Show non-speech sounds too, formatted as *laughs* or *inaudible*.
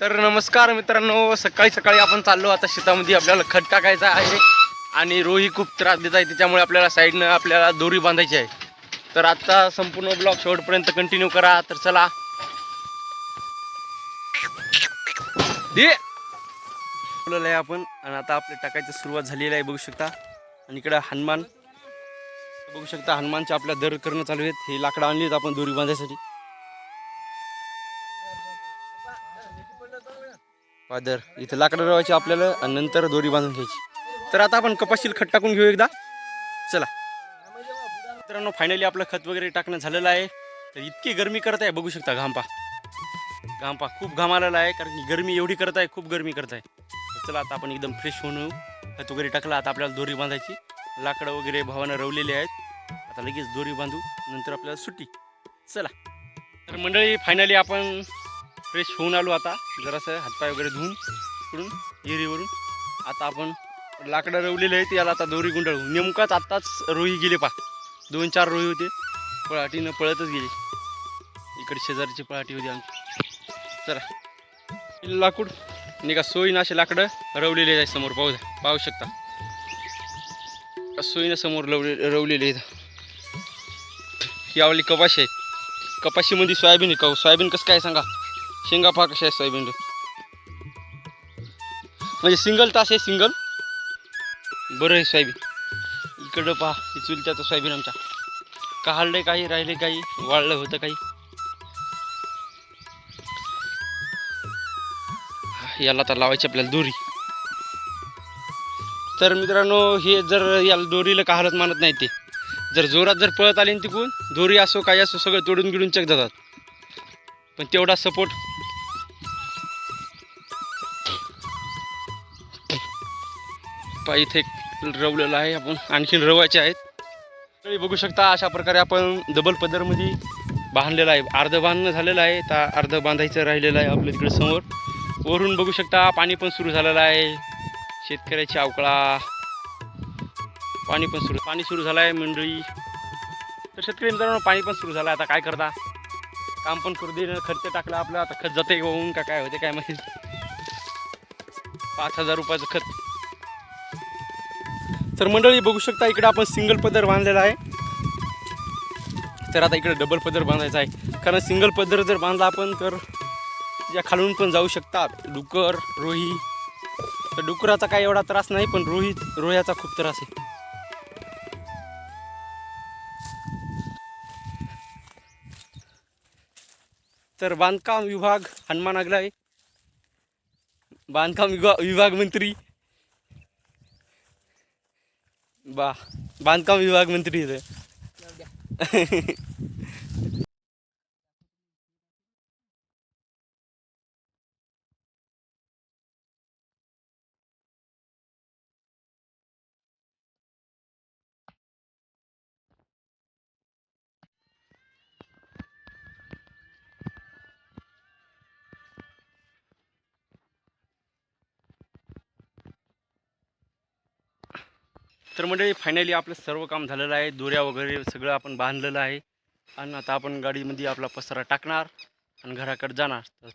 तर नमस्कार मित्रांनो सकाळी सकाळी आपण चाललो आता शेतामध्ये आपल्याला खत टाकायचा आहे आणि रोही खूप त्रास देत आहे त्याच्यामुळे आपल्याला साईडनं आपल्याला दोरी बांधायची आहे. तर आता संपूर्ण ब्लॉग शेवटपर्यंत कंटिन्यू करा तर चला. दे. आहे आपण आणि आता आपल्या टाकायची सुरुवात झालेली आहे बघू शकता. आणि इकडं हनुमान. बघू शकता हनुमानच्या आपल्या दर करणं चालू आहेत हे लाकडं आहेत आपण दोरी बांधायसाठी. पादर इथं लाकडं रवायची आपल्याला आणि नंतर दोरी बांधून घ्यायची. तर आता आपण कपाशील खत टाकून घेऊ एकदा. चला. मित्रांनो फायनली आपलं खत वगैरे टाकणं झालेलं आहे. तर इतकी गरमी करत आहे बघू शकता घामपा. घामपा खूप घाम आलेला आहे कारण की गरमी एवढी करत आहे खूप गरमी करत आहे चला आता आपण एकदम फ्रेश होऊन येऊ. खत वगैरे टाकलं आता आपल्याला दोरी बांधायची. लाकडं वगैरे भावानं रवलेले आहेत. आता लगेच दोरी बांधू नंतर आपल्याला सुट्टी. चला. तर मंडळी फायनली आपण फ्रेश होऊन आलो आता. जरासं हातपाय वगैरे धुवून इकडून हिरीवरून आता आपण लाकडं रवलेले आहेत याला आता दोरी गुंडाळू नेमकाच आत्ताच रोही गेले पा दोन चार रोही होते. पळाटीनं पळतच गेले. इकडे शेजारची पळाटी होती आमची. चला. लाकूड. नाही का सोयीनं असे लाकडं रवलेले आहे समोर. पाहू द्या. पाहू शकता. सोयीनं समोर रवले रवलेले आहेत. ही आवली कपाशी आहे कपाशीमध्ये सोयाबीन आहे का हो? सोयाबीन कसं काय सांगा? शेंगा पहा कशा आहे सोयाबीन म्हणजे सिंगल तास आहे सिंगल? बरं आहे सोयाबीन इकडं पहा ही चुलत्याचं सोयाबीन आमच्या. काढले काही राहिले काही वाळलं होतं काही? याला तर लावायची आपल्याला दोरी. तर मित्रांनो हे जर याला दोरीला का हालत मानत नाही ते? जर जोरात जर पळत आले तिकून दोरी असो काही असो सगळं तोडून गिडून चक जातात. पण तेवढा सपोर्ट पाय इथे रवलेलं आहे आपण आणखीन रवायचे आहेत. तरी बघू शकता अशा प्रकारे आपण डबल पदरमध्ये बांधलेलं आहे. अर्ध बांधणं झालेलं आहे तर अर्धं बांधायचं राहिलेलं आहे आपल्या तिकडे समोर. वरून बघू शकता पाणी पण सुरू झालेलं आहे. शेतकऱ्याची अवकळा. पाणी पण सुरू पाणी सुरू झालं आहे मंडळी. तर शेतकरी मित्रांनो पाणी पण सुरू झालं आहे आता काय करता? काम पण करू दे खर्च टाकला आपला. आता खत जाते होऊन का काय होते काय माहिती. पाच हजार रुपयाचं खत तर मंडळी बघू शकता इकडे आपण सिंगल पदर बांधलेला आहे. तर आता इकडे डबल पदर बांधायचा आहे. कारण सिंगल पदर जर बांधला आपण तर या खालून पण जाऊ शकतात. डुकर रोही. तर डुकराचा काय एवढा त्रास नाही पण रोहित रोह्याचा खूप त्रास आहे. तर बांधकाम विभाग हनुमान आगलाय बांधकाम विभाग विभाग मंत्री. बा बांधकाम विभाग मंत्री इथे. *laughs* तर मंडळी फायनली आपलं सर्व काम झालेलं आहे. दोऱ्या वगैरे सगळं आपण बांधलेलं आहे. आणि आता आपण गाडीमध्ये आपला पसारा टाकणार आणि घराकडे जाणार. तर